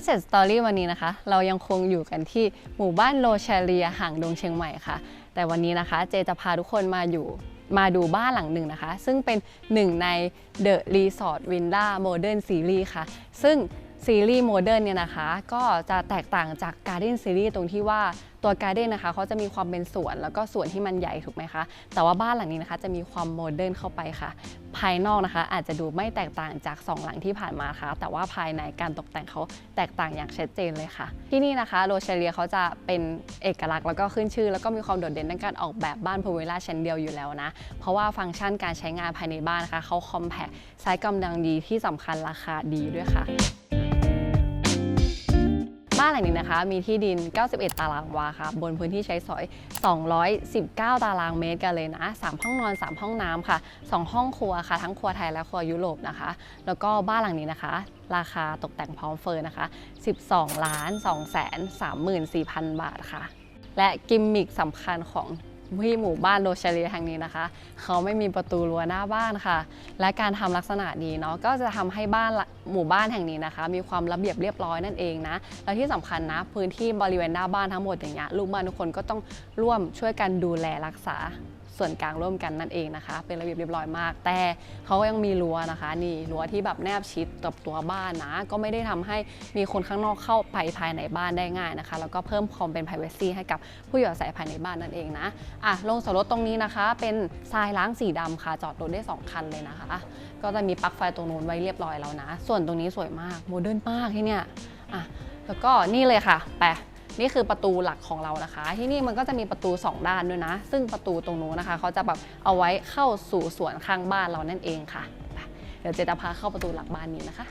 Asset Story วันนี้นะคะ เรายังคงอยู่กันที่หมู่บ้านโลชาเลียห่างดงเชียงใหม่ค่ะ แต่วันนี้นะคะเจจะพาทุกคนมาอยู่มาดูบ้านหลังหนึ่งนะคะ ซึ่งเป็นหนึ่งใน The Resort Villa Modern Series ค่ะ ซึ่ง ซีรีส์โมเดิร์นเนี่ยนะคะ ก็จะแตกต่างจาก Garden Series ตรงที่ว่าตัว Garden นนะคะเขาจะมีความเป็นสวนแล้วก็สวนที่มันใหญ่ถูกไหมคะ แต่ว่าบ้านหลังนี้นะคะจะมีความโมเดิร์นเข้าไปค่ะ ภายนอกนะคะ อาจจะดูไม่แตกต่างจาก 2 หลังที่ผ่านมาค่ะ แต่ว่าภายในการตกแต่งเขาแตกต่างอย่างชัดเจนเลยค่ะ ที่นี่นะคะโรเชเลียเขาจะเป็นเอกลักษณ์แล้วก็ขึ้นชื่อ แล้วก็มีความโดดเด่นในการออกแบบบ้านพูลวิล่าชั้นเดียวอยู่แล้วนะ เพราะว่าฟังก์ชันการใช้งานภายในบ้านนะคะเขาคอมแพคไซส์กำลังดีที่สำคัญราคาดีด้วยค่ะ บ้านหลังนี้นะคะ มีที่ดิน 91 ตารางวาค่ะ บนพื้นที่ใช้สอย 219 ตารางเมตรกันเลยนะ 3 ห้องนอน 3 ห้องน้ำค่ะ 2 ห้องครัวค่ะ ทั้งครัวไทยและครัวยุโรปนะคะ แล้วก็บ้านหลังนี้นะคะ ราคาตกแต่งพร้อมเฟอร์นะคะ 12 ล้าน2แสน34,000 บาทค่ะ และกิมมิคสำคัญของ ที่หมู่บ้านโรชาเลีแห่งนี้นะคะ เขาไม่มีประตูรั้วหน้าบ้านค่ะ และการทำลักษณะนี้เนาะก็จะทำให้บ้านหมู่บ้านแห่งนี้นะคะ มีความระเบียบเรียบร้อยนั่นเองนะและที่สำคัญนะพื้นที่บริเวณหน้าบ้านทั้งหมดอย่างเงี้ยลูกบ้านทุกคนก็ต้องร่วมช่วยกันดูแลรักษาส่วนกลางร่วมกันนั่นเองนะคะ เป็นระเบียบเรียบร้อยมาก แต่เขาก็ยังมีรั้วนะคะ นี่รั้วที่แบบแนบชิดกับตัวบ้านนะ ก็ไม่ได้ทำให้มีคนข้างนอกเข้าไปภายในบ้านได้ง่ายนะคะ แล้วก็เพิ่มความเป็น p r i เวซีให้กับผู้อยู่อาศัยภายในบ้านนั่นเองนะอะลงสรถตรงนี้นะคะ เป็นทรายล้างสีดำค่ะจอดรถได้ 2 คันเลยนะคะ ก็จะมีปลั๊กไฟตรงนู้นไว้เรียบร้อยแล้วนะ ส่วนตรงนี้สวยมากโมเดิร์นมากที่เนี่ยอะแล้วก็นี่เลยค่ะไป นี่คือประตูหลักของเรานะคะ ที่นี่มันก็จะมีประตู 2 ด้านด้วยนะ ซึ่งประตูตรงนู้นนะคะ เขาจะแบบเอาไว้เข้าสู่สวนข้างบ้านเรานั่นเองค่ะ เดี๋ยวเจจะพาเข้าประตูหลักบ้านนี้นะคะ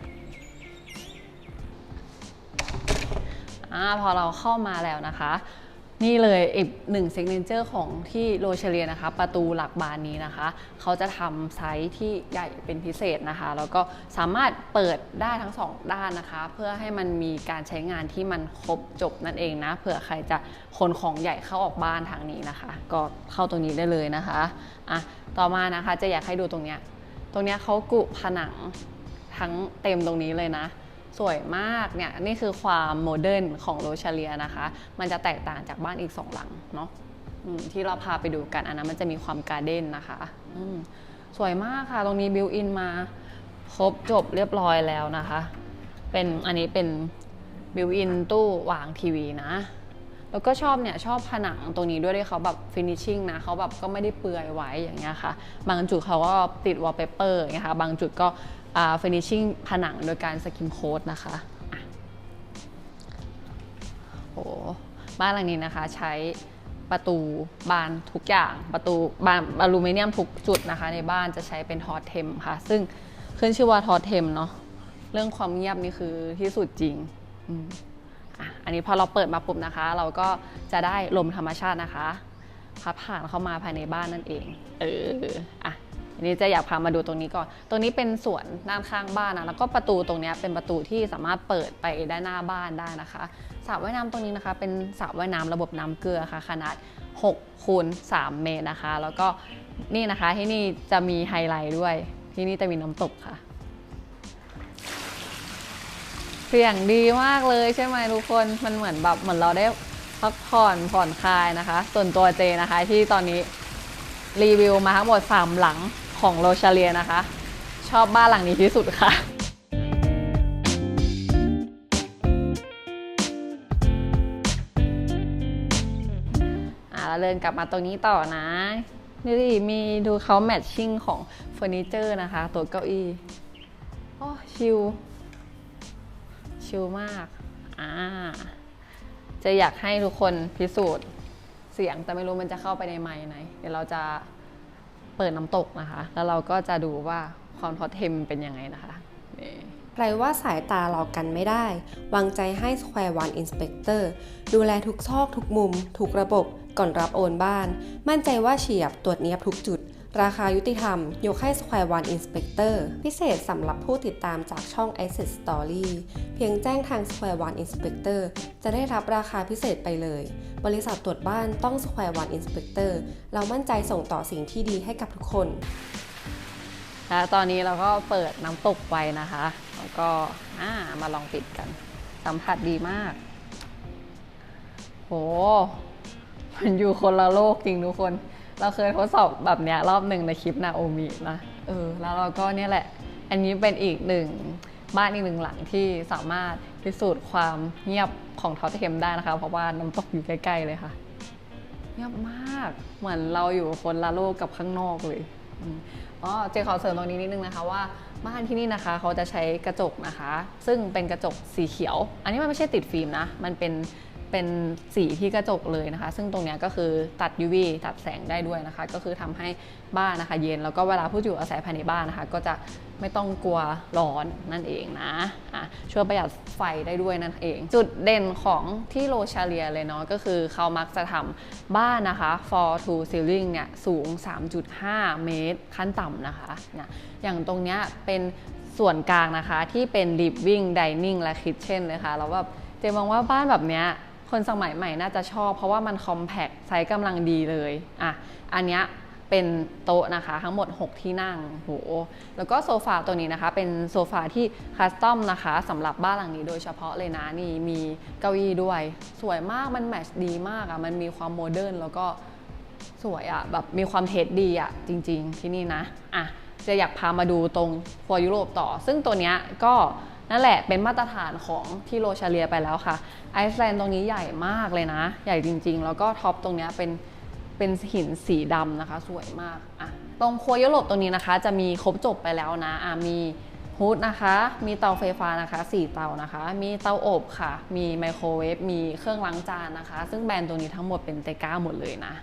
อาพอเราเข้ามาแล้วนะคะ นี่เลยอีกหนึ่งเซกเนเจอร์ของที่โรเชเลียนะคะ ประตูหลักบานนี้นะคะ เขาจะทำไซส์ที่ใหญ่เป็นพิเศษนะคะ แล้วก็สามารถเปิดได้ทั้งสองด้านนะคะ เพื่อให้มันมีการใช้งานที่มันครบจบนั่นเองนะเผื่อใครจะขนของใหญ่เข้าออกบ้านทางนี้นะคะ ก็เข้าตรงนี้ได้เลยนะคะอะต่อมานะคะจะอยากให้ดูตรงเนี้ยตรงเนี้ยเขากุผนังทั้งเต็มตรงนี้เลยนะ สวยมากเนี่ยนี่คือความโมเดิร์นของโรชาเลียนะคะ มันจะแตกต่างจากบ้านอีกสองหลังเนาะที่เราพาไปดูกันอันนั้นมันจะมีความการ์เด้นนะคะสวยมากค่ะ ตรงนี้บิวอินมาครบจบเรียบร้อยแล้วนะคะ เป็นอันนี้เป็นบิวอินตู้วางทีวีนะ แล้วก็ชอบเนี่ยชอบผนังตรงนี้ด้วยที่เขาแบบฟินิชชิ่งนะเขาแบบก็ไม่ได้เปื่อยไว้อย่างเงี้ยค่ะ บางจุดเขาก็ติดวอลเปเปอร์อย่างเงี้ยค่ะบางจุดก็ฟินิชชิ่งผนังโดยการสกิมโค้ดนะคะอะโอ้บ้านหลังนี้นะคะใช้ประตูบานทุกอย่างประตูบานอลูมิเนียมทุกจุดนะคะ ในบ้านจะใช้เป็นทอร์เทมค่ะ ซึ่งขึ้นชื่อว่าทอร์เทมเนาะเรื่องความเงียบนี่คือที่สุดจริงอืม อะอันนี้พอเราเปิดมาปุ๊บนะคะ เราก็จะได้ลมธรรมชาตินะคะพัดผ่านเข้ามาภายในบ้านนั่นเอง เอออะอันนี้จะอยากพามาดูตรงนี้ก่อน ตรงนี้เป็นสวนด้านข้างบ้านนะ แล้วก็ประตูตรงนี้เป็นประตูที่สามารถเปิดไปได้หน้าบ้านได้นะคะสระว่ายน้ำตรงนี้นะคะ เป็นสระว่ายน้ำระบบน้ำเกลือค่ะ ขนาด6คูณ3เมตรนะคะ แล้วก็นี่นะคะที่นี่จะมีไฮไลท์ด้วย ที่นี่จะมีน้ำตกค่ะ เสียงดีมากเลยใช่ไหมทุกคนมันเหมือนแบบเหมือนเราได้พักผ่อนผ่อนคลายนะคะ ส่วนตัวเจนะคะ ที่ตอนนี้รีวิวมาทั้งหมด 3 หลังของโรชาเลียนะคะ ชอบบ้านหลังนี้ที่สุดค่ะอะเราเดินกลับมาตรงนี้ต่อนะนี่ดิมีดูเขาแมทชิ่งของเฟอร์นิเจอร์นะคะ ตัวเก้าอี้ โอ้ชิล ชิลมากอ่าจะอยากให้ทุกคนพิสูจน์เสียงแต่ไม่รู้มันจะเข้าไปในไมค์ไหน เดี๋ยวเราจะเปิดน้ำตกนะคะ แล้วเราก็จะดูว่าความทอดเทมเป็นยังไงนะคะนี่ใครว่าสายตาเรากันไม่ได้ วางใจให้ Square One Inspector ดูแลทุกซอกทุกมุม ทุกระบบก่อนรับโอนบ้าน มั่นใจว่าเฉียบตรวจเนียบทุกจุด ราคายุติธรรม ยกให้ Square One Inspector พิเศษสำหรับผู้ติดตามจากช่อง Asset Story เพียงแจ้งทาง Square One Inspector จะได้รับราคาพิเศษไปเลย บริษัทตรวจบ้านต้อง Square One Inspector เรามั่นใจส่งต่อสิ่งที่ดีให้กับทุกคนแล้วตอนนี้เราก็เปิดน้ำตกไปนะคะ แล้วก็ามาลองปิดกัน สัมผัสดีมาก โห มันอยู่คนละโลกจริงทุกคน เราเคยทดสอบแบบเนี้ยรอบหนึ่งในคลิปนาโอมินะเออแล้วเราก็เนี่ยแหละ อันนี้เป็นอีกหนึ่งบ้านอีกหนึ่งหลังที่สามารถพิสูจน์ความเงียบของทอตเทมได้นะคะ เพราะว่าน้ำตกอยู่ใกล้ ๆ เลยค่ะ เงียบมากเหมือนเราอยู่คนละโลกกับข้างนอกเลยอืมอ๋อเจขอเสริมตรงนี้นิดนึงนะคะว่าบ้านที่นี่นะคะเขาจะใช้กระจกนะคะ ซึ่งเป็นกระจกสีเขียว อันนี้มันไม่ใช่ติดฟิล์มนะ มันเป็น เป็นสีที่กระจกเลยนะคะ ซึ่งตรงนี้ก็คือตัด UV ตัดแสงได้ด้วยนะคะ ก็คือทำให้บ้านนะคะ เย็นแล้วก็เวลาผู้อยู่อาศัยภายในบ้านนะคะ ก็จะไม่ต้องกลัวร้อนนั่นเองนะะช่วยประหยัดไฟได้ด้วยนั่นเอง จุดเด่นของที่โรชาเลียเลยเนาะก็คือเขามักจะทำบ้านนะคะ for to ceiling เนี่ยสูง 3.5 เมตรขั้นต่ำนะคะเนี่ยอย่างตรงเนี้ยเป็นส่วนกลางนะคะที่เป็น living dining และ kitchen เลยค่ะแล้วแบบเจมองว่าบ้านแบบเนี้ย คนสมัยใหม่น่าจะชอบ เพราะว่ามัน compact ไซส์กำลังดีเลยอะอันเนี้ยเป็นโต๊ะนะคะทั้งหมด 6 ที่นั่งโหแล้วก็โซฟาตัวนี้นะคะ เป็นโซฟาที่คัสตอมนะคะสำหรับบ้านหลังนี้โดยเฉพาะเลยนะนี่มีเก้าอี้ด้วย สวยมากมันแมชดีมากอะ่ะมันมีความโมเดิร์นแล้วก็สวยอะ่ะแบบมีความเทสดีอะ่ะจริง ๆ ที่นี่นะอะจะอยากพามาดูตรงครัวยุโรปต่อ ซึ่งตัวเนี้ยก็ นั่นแหละเป็นมาตรฐานของที่โรชาเลียไปแล้วค่ะไอซ์แลนด์ตรงนี้ใหญ่มากเลยนะ ใหญ่จริง ๆ แล้วก็ท็อปตรงนี้เป็นเป็นหินสีดำนะคะ สวยมากอะตรงครัวยุโรปตรงนี้นะคะ จะมีครบจบไปแล้วนะอะมีฮูดนะคะ มีเตาไฟฟ้านะคะ 4 เตานะคะ มีเตาอบค่ะ มีไมโครเวฟ มีเครื่องล้างจานนะคะ ซึ่งแบรนด์ตัวนี้ทั้งหมดเป็นเตก้าหมดเลยนะ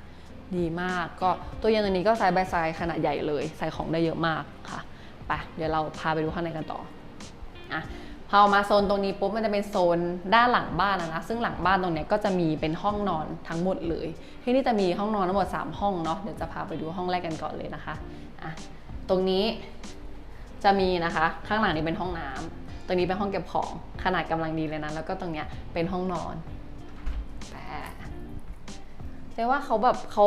ดีมาก ก็ตัวเย็นตัวนี้ก็ไซส์บายไซส์ขนาดใหญ่เลย ใส่ของได้เยอะมากค่ะ ไป เดี๋ยวเราพาไปดูข้างในกันต่อ อะพอมาโซนตรงนี้ปุ๊บมันจะเป็นโซนด้านหลังบ้านนะนะซึ่งหลังบ้านตรงนี้ก็จะมีเป็นห้องนอนทั้งหมดเลย ที่นี่จะมีห้องนอนทั้งหมด 3 ห้องเนาะเดี๋ยวจะพาไปดูห้องแรกกันก่อนเลยนะคะอะตรงนี้จะมีนะคะ ข้างหลังนี้เป็นห้องน้ำตรงนี้เป็นห้องเก็บของขนาดกำลังดีเลยนะแล้วก็ตรงเนี้ยเป็นห้องนอนแต่แต่ว่าเขาแบบเขา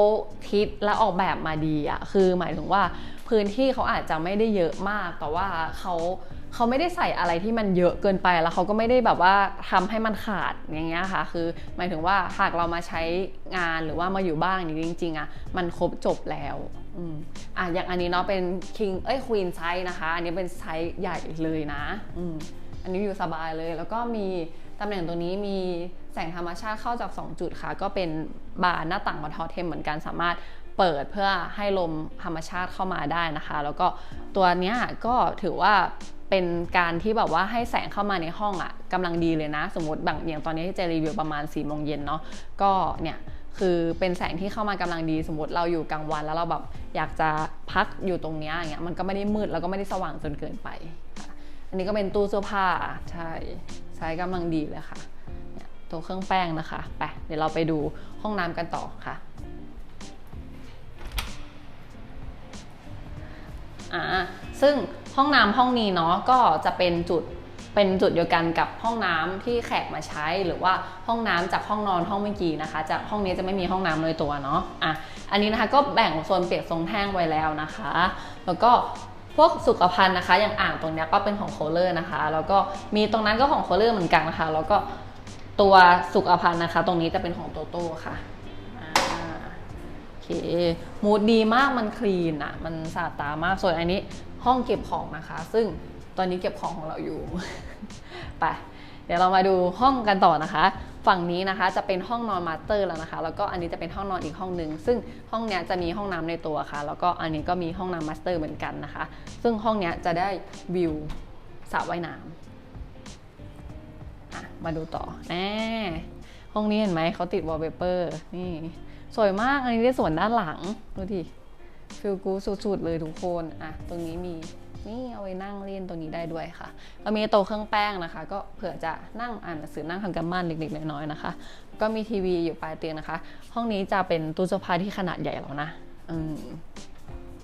คิดและออกแบบมาดีอะคือหมายถึงว่าพื้นที่เขาอาจจะไม่ได้เยอะมากแต่ว่าเขา เขาไม่ได้ใส่อะไรที่มันเยอะเกินไปแล้วเขาก็ไม่ได้แบบว่าทำให้มันขาดอย่างเงี้ยค่ะ คือหมายถึงว่าหากเรามาใช้งานหรือว่ามาอยู่บ้านอย่างนี้จริง ๆอะมันครบจบแล้วอะอย่างอันนี้เนาะเป็น king เอ้ย queen size นะคะ อันนี้เป็นไซส์ใหญ่เลยนะอืมอันนี้อยู่สบายเลยแล้วก็มีตำแหน่งตรงนี้มีแสงธรรมชาติเข้าจาก 2 จุดค่ะ ก็เป็นบานหน้าต่างบนทอเทมเหมือนกันสามารถเปิดเพื่อให้ลมธรรมชาติเข้ามาได้นะคะ แล้วก็ตัวเนี้ยก็ถือว่า เป็นการที่แบบว่าให้แสงเข้ามาในห้องอะ่ะกำลังดีเลยนะ สมมติบางอย่างตอนนี้ที่เจรีวิวประมาณ4ี่โมงเย็นเนาะก็เนี่ยคือเป็นแสงที่เข้ามากำลังดีสมมติเราอยู่กลางวันแล้วเราแบบอยากจะพักอยู่ตรงเนี้ยอย่างเงี้ยมันก็ไม่ได้มืดแล้วก็ไม่ได้สว่างจนเกินไป อันนี้ก็เป็นตู้เสื้อผ้าใช่ใช้กำลังดีเลยค่ะตัวเครื่องแป้งนะคะไปเดี๋ยวเราไปดูห้องน้ำกันต่อค่ะอ่าซึ่ง ห้องน้ำห้องนี้เนาะก็จะเป็นจุดเป็นจุดเดียวกันกับห้องน้ำที่แขกมาใช้ หรือว่าห้องน้ำจากห้องนอนห้องเมื่อกี้นะคะ จากห้องนี้จะไม่มีห้องน้ำเลยตัวเนาะอะอันนี้นะคะก็แบ่งโซนเปียกทรงแห้งไว้แล้วนะคะ แล้วก็พวกสุขภัณฑ์นะคะ อย่างอ่างตรงนี้ก็เป็นของโคเลอร์นะคะ แล้วก็มีตรงนั้นก็ของโคเลอร์เหมือนกันนะคะ แล้วก็ตัวสุขภัณฑ์นะคะ ตรงนี้จะเป็นของโตโต้ค่ะโอเคมูดดีมากมันคลีนอะมันสะอาดตามากส่วนอันนี้ ห้องเก็บของนะคะ ซึ่งตอนนี้เก็บของของเราอยู่ ไป เดี๋ยวเรามาดูห้องกันต่อนะคะ ฝั่งนี้นะคะจะเป็นห้องนอนมาสเตอร์แล้วนะคะ แล้วก็อันนี้จะเป็นห้องนอนอีกห้องหนึ่งซึ่งห้องนี้จะมีห้องน้ำในตัวค่ะ แล้วก็อันนี้ก็มีห้องน้ำมาสเตอร์เหมือนกันนะคะ ซึ่งห้องนี้จะได้วิวสระว่ายน้ำมาดูต่อแน่ห้องนี้เห็นไหมเขาติดวอลเปเปอร์นี่สวยมากอันนี้ได้ส่วนด้านหลังดูดิ ฟิลกูสุดๆเลยทุกคนอะตรงนี้มีนี่เอาไว้นั่งเล่นตรงนี้ได้ด้วยค่ะก็มีโต๊ะเครื่องแป้งนะคะ ก็เผื่อจะนั่งอ่านหนังสือนั่งทำกันบ้านเล็กๆน้อยๆนะคะ ก็มีทีวีอยู่ปลายเตียงนะคะ ห้องนี้จะเป็นตู้เสื้อผ้าที่ขนาดใหญ่แล้วนะอืม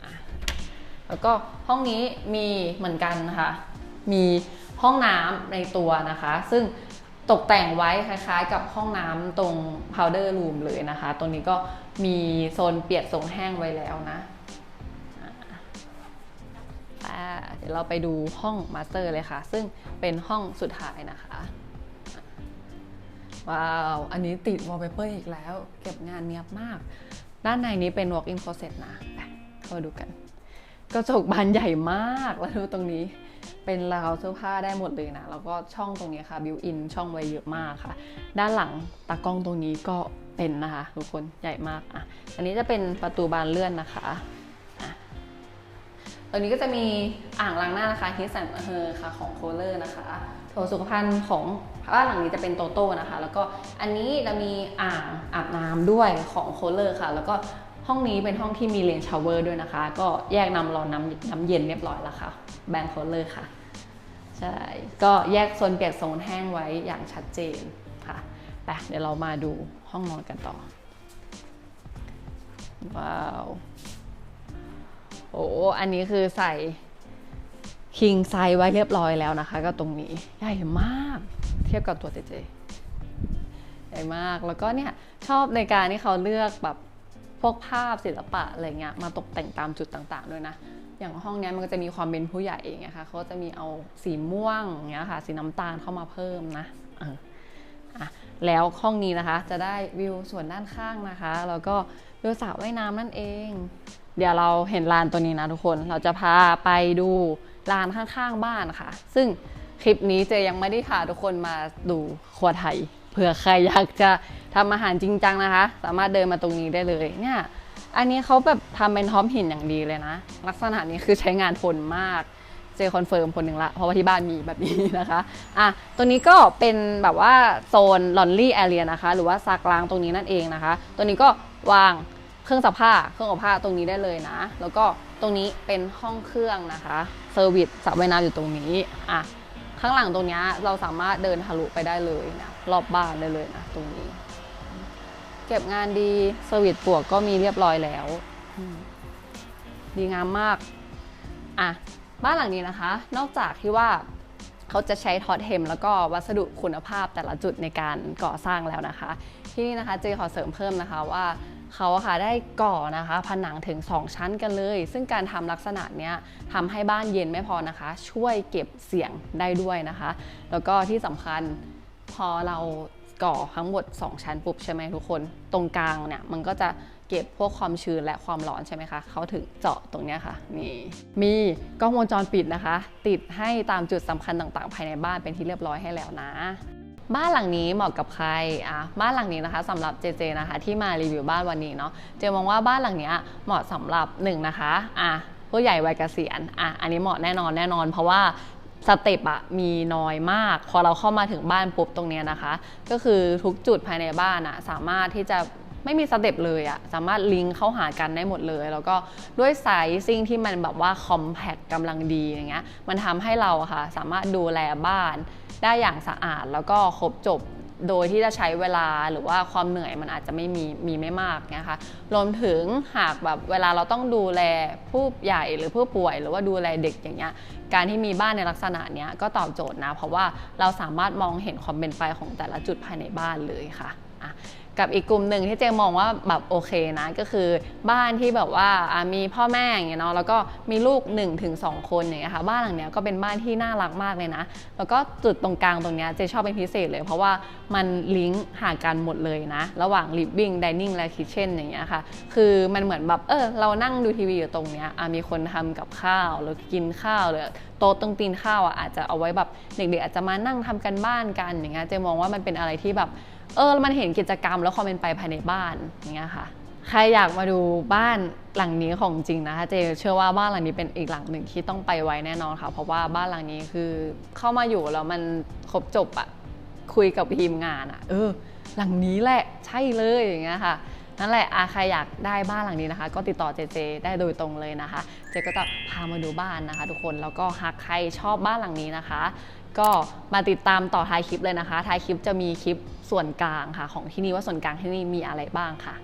อะแล้วก็ห้องนี้มีเหมือนกันนะคะ มีห้องน้ำในตัวนะคะ ซึ่งตกแต่งไว้คล้ายๆ กับห้องน้ำตรง powder room เลยนะคะ ตรงนี้ก็มีโซนเปียกทรงแห้งไว้แล้วนะ ดี๋ยวเราไปดูห้องมาสเตอร์เลยค่ะ ซึ่งเป็นห้องสุดท้ายนะคะ ว้าว อันนี้ติดวอลเปเปอร์อีกแล้ว เก็บงานเนียบมาก ด้านในนี้เป็น walk in closet นะไปเข้ามาดูกัน กระจกบานใหญ่มากแล้วดูตรงนี้เป็นราวเสื้อผ้าได้หมดเลยนะ แล้วก็ช่องตรงนี้ค่ะบิวอินช่องไว้เยอะมากค่ะ ด้านหลังตากล้องตรงนี้ก็เป็นนะคะทุกคนใหญ่มากอะ อันนี้จะเป็นประตูบานเลื่อนนะคะ ตรงนี้ก็จะมีอ่างล้างหน้านะคะฮิสันเฮอร์ค่ะของโคเลอร์นะคะโถสุขภัณฑ์ของบ้านหลังนี้จะเป็นโตโต้นะคะ แล้วก็อันนี้จะมีอ่างอาบน้ำด้วยของโคเลอร์ค่ะ แล้วก็ห้องนี้เป็นห้องที่มีเลนชาวเวอร์ด้วยนะคะ ก็แยกน้ำร้อนน้ำน้ำเย็นเรียบร้อยแล้วค่ะ แบรนด์โคเลอร์ค่ะ ใช่ ก็แยกโซนเปียกโซนแห้งไว้อย่างชัดเจนค่ะไปเดี๋ยวเรามาดูห้องนอนกันต่อ ว้าว โอ้อันนี้คือใส่คิงไซไว้เรียบร้อยแล้วนะคะ ก็ตรงนี้ใหญ่มาก เทียบกับตัวเจเจใหญ่มากแล้วก็เนี่ยชอบในการที่เขาเลือกแบบพวกภาพศิลปะอะไรเงี้ยมาตกแต่งตามจุดต่างๆด้วยนะ อย่างห้องนี้มันก็จะมีความเป็นผู้ใหญ่อย่างเงี้ยค่ะเขาจะมีเอาสีม่วงอย่างเงี้ยค่ะ สีน้ำตาลเข้ามาเพิ่มนะอะแล้วห้องนี้นะคะจะได้วิวส่วนด้านข้างนะคะแล้วก็วิวสระว่ายน้ำนั่นเอง เดี๋ยวเราเห็นลานตัวนี้นะทุกคน เราจะพาไปดูลานข้างๆบ้านค่ะ ซึ่งคลิปนี้เจยังไม่ได้พาทุกคนมาดูครัวไทย เผื่อใครอยากจะทำอาหารจริงจังนะคะ สามารถเดินมาตรงนี้ได้เลยเนี่ยอันนี้เขาแบบทำเป็นท้อมหินอย่างดีเลยนะ ลักษณะนี้คือใช้งานทนมากเจคอนเฟิร์มคนหนึ่งละ เพราะว่าที่บ้านมีแบบนี้นะคะอะตัวนี้ก็เป็นแบบว่าโซนลอนลี่แอเรียนะคะ หรือว่าซักล้างตรงนี้นั่นเองนะคะ ตัวนี้ก็วาง เครื่องซักผ้าเครื่องอบผ้าตรงนี้ได้เลยนะ แล้วก็ตรงนี้เป็นห้องเครื่องนะคะเซอร์วิสสระว่ายน้ำอยู่ตรงนี้อะข้างหลังตรงนี้เราสามารถเดินทะลุไปได้เลยนะรอบบ้านได้เลยนะตรงนี้ เก็บงานดีสวิตช์ปวกก็มีเรียบร้อยแล้ว ดีงามมากอะบ้านหลังนี้นะคะ นอกจากที่ว่าเขาจะใช้ทอดเทม แล้วก็วัสดุคุณภาพแต่ละจุดในการก่อสร้างแล้วนะคะ ที่นี่นะคะเจขอเสริมเพิ่มนะคะว่า เขาค่ะได้ก่อนะคะผนังถึง 2 ชั้นกันเลย ซึ่งการทำลักษณะเนี้ยทำให้บ้านเย็นไม่พอนะคะ ช่วยเก็บเสียงได้ด้วยนะคะ แล้วก็ที่สำคัญพอเราก่อทั้งหมด 2 ชั้นปุ๊บใช่ไหมทุกคน ตรงกลางเนี่ยมันก็จะเก็บพวกความชื้นและความร้อนใช่ไหมคะเขาถึงเจาะตรงเนี้ยค่ะนี่มีกล้องวงจรปิดนะคะ ติดให้ตามจุดสำคัญต่างๆ ภายในบ้านเป็นที่เรียบร้อยให้แล้วนะ บ้านหลังนี้เหมาะกับใครอะบ้านหลังนี้นะคะสำหรับเจเจนะคะ ที่มารีวิวบ้านวันนี้เนาะเจมองว่าบ้านหลังเนี้ยเหมาะสำหรับหนึ่งนะคะอะผู้ใหญ่วัยเกษียณอะอันนี้เหมาะแน่นอนแน่นอน เพราะว่าสเต็ปอะมีน้อยมาก พอเราเข้ามาถึงบ้านปุ๊บตรงเนี้ยนะคะ ก็คือทุกจุดภายในบ้านอะสามารถที่จะไม่มีสเต็ปเลยอะสามารถลิงก์เข้าหากันได้หมดเลย แล้วก็ด้วยไซซิ่งที่มันแบบว่าคอมแพคกำลังดีอย่างเงี้ยมันทำให้เราค่ะสามารถดูแลบ้าน ได้อย่างสะอาดแล้วก็ครบจบโดยที่จะใช้เวลาหรือว่าความเหนื่อยมันอาจจะไม่มีมีไม่มากนะคะรวมถึงหากแบบเวลาเราต้องดูแลผู้ใหญ่หรือผู้ป่วย หรือว่าดูแลเด็กอย่างเงี้ยการที่มีบ้านในลักษณะเนี้ยก็ตอบโจทย์นะ เพราะว่าเราสามารถมองเห็นความเป็นไปของแต่ละจุดภายในบ้านเลยค่ะอะ กับอีกกลุ่มหนึ่งที่เจมองว่าแบบโอเคนะก็คือบ้านที่แบบว่ามีพ่อแม่อย่างเงี้ยเนาะแล้วก็มีลูก1นถึงสคนอย่างเงี้ยค่ะบ้านหลังเนี้ยก็เป็นบ้านที่น่ารักมากเลยนะ แล้วก็จุดตรงกลางตรงเนี้ยเจชอบเป็นพิเศษเลย เพราะว่ามันลิงก์หากันหมดเลยนะ ระหว่าง living dining และ kitchen อย่างเงี้ยค่ะ คือมันเหมือนแบบเออเรานั่งดูทีวีอยู่ตรงเนี้ยมีคนทำกับข้าวหรือกินข้าวหรือโต๊ะตรงตีนข้าวอะอาจจะเอาไว้แบบเด็กๆอาจจะมานั่งทำกันบ้านกันอย่างเงี้ยเจมองว่ามันเป็นอะไรที่แบบ เออมันเห็นกิจกรรมแล้วความเป็นไปภายในบ้านอย่างเงี้ยค่ะใครอยากมาดูบ้านหลังนี้ของจริงนะคะเจเชื่อว่าบ้านหลังนี้เป็นอีกหลังหนึ่งที่ต้องไปไว้แน่นอนค่ะ เพราะว่าบ้านหลังนี้คือเข้ามาอยู่แล้วมันครบจบอะคุยกับทีมงานอะเออ หลังนี้แหละใช่เลยอย่างเงี้ยค่ะนั่นแหละอาใครอยากได้บ้านหลังนี้นะคะ ก็ติดต่อเจเจได้โดยตรงเลยนะคะ เจก็จะพามาดูบ้านนะคะ ทุกคนแล้วก็หากใครชอบบ้านหลังนี้นะคะ ก็มาติดตามต่อท้ายคลิปเลยนะคะท้ายคลิปจะมีคลิปส่วนกลางค่ะ ของที่นี่ว่าส่วนกลางที่นี่มีอะไรบ้างค่ะ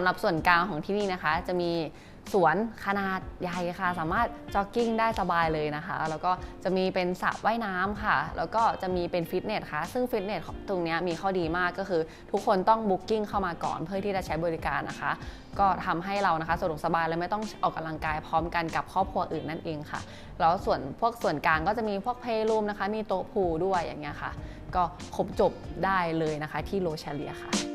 ำหรับส่วนกลางของที่นี่นะคะ จะมีสวนขนาดใหญ่ค่ะ สามารถจ็อกกิ้งได้สบายเลยนะคะ แล้วก็จะมีเป็นสระว่ายน้ำค่ะ แล้วก็จะมีเป็นฟิตเนสค่ะ ซึ่งฟิตเนสตรงนี้มีข้อดีมากก็คือ ทุกคนต้องบุ๊กิ้งเข้ามาก่อนเพื่อที่จะใช้บริการนะคะ ก็ทำให้เรานะคะสะดวกสบายและไม่ต้องออกกำลังกายพร้อมกันกับครอบครัวอื่นนั่นเองค่ะ แล้วส่วนพวกส่วนกลางก็จะมีพวกเพลย์รูมนะคะ มีโต๊ะพูด้วยอย่างเงี้ยค่ะ ก็ครบจบได้เลยนะคะที่โรชาเลียค่ะ